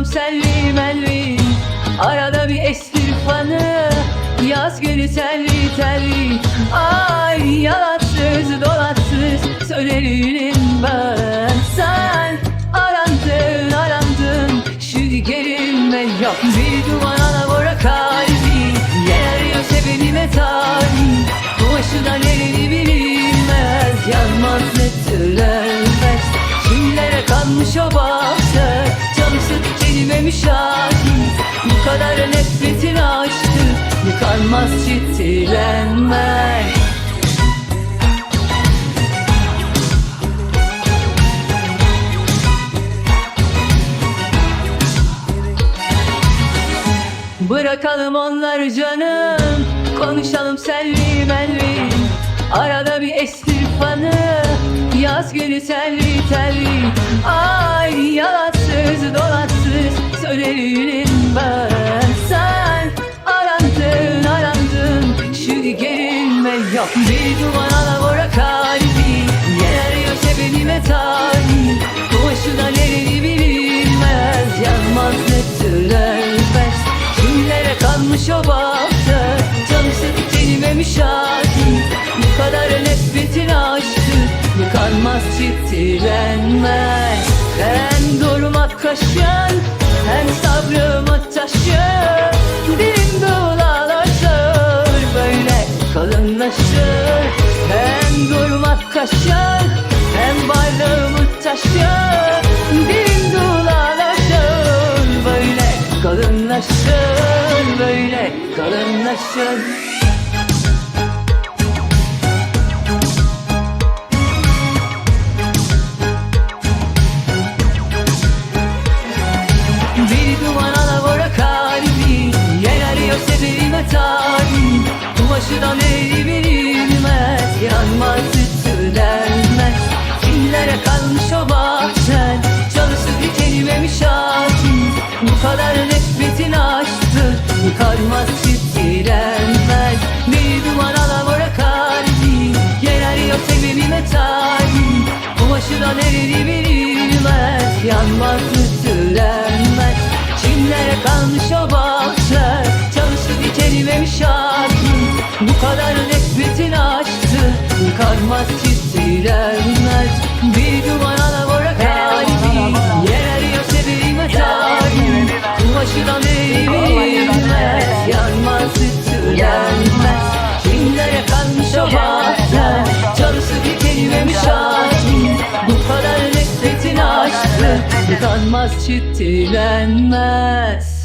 Canım senli menli Arada bir estir fanı Yaz günü telli telli Ay yalatsız dolatsız Söylerim ben. Sen arandın arandın Şu gerilme yok Bir duman alabora kalbi. Yer sevenime tabi. Bu aşıdan elini bilinmez Yanmaz ne türlenmez Kimlere kanmış o bahçe Kelime müşahit Bu kadar nefretin aştı. Yıkanmaz ciddilenmez Bırakalım onları canım. Konuşalım senli menli Arada bir estir fanı. Yaz günü telli telli. Ay yalatsız dolatsız Söylerim ben. Sen arandın arandın Şu gerilme yok. Bir duman alabora kalbi Yer sevenime tabi Bu aşıdan elini bilinmez Yanmaz ne türlenmez Kimlere kanmış o bahçe Çalışıp kelime müşahit. Bu kadar nefretin aştı Yıkanmaz ciddilenmez Hem durmak kalınlaşır. Hem durmak kaşın Hem varlığımı taşır. Dilim dolalaşır Böyle kalınlaşır Böyle kalınlaşır. Bir duman alabora kalbi Yer arıyor severime tabi Bu aşıdan eli bilinmez Yanmaz tütülenmez Kimlere kalmış o bahçen Çalışır bir kelime şahit Bu kadar nefretin aştı Yıkarmaz ciddilenmez Bir duman alabora kalbi Yer arıyor severime tabi Bu aşıdan eli bilinmez Yanmaz Yıkarmaz ciddilenmez Bir duman alabora kalbi. Yer arıyor severime tabi Bu aşıdan eğilmez Yanmaz tütülenmez Kimlere kalmış o bahçe Çalışır bir kelime şahit Bu kadar nefretin aştı Yıkanmaz ciddilenmez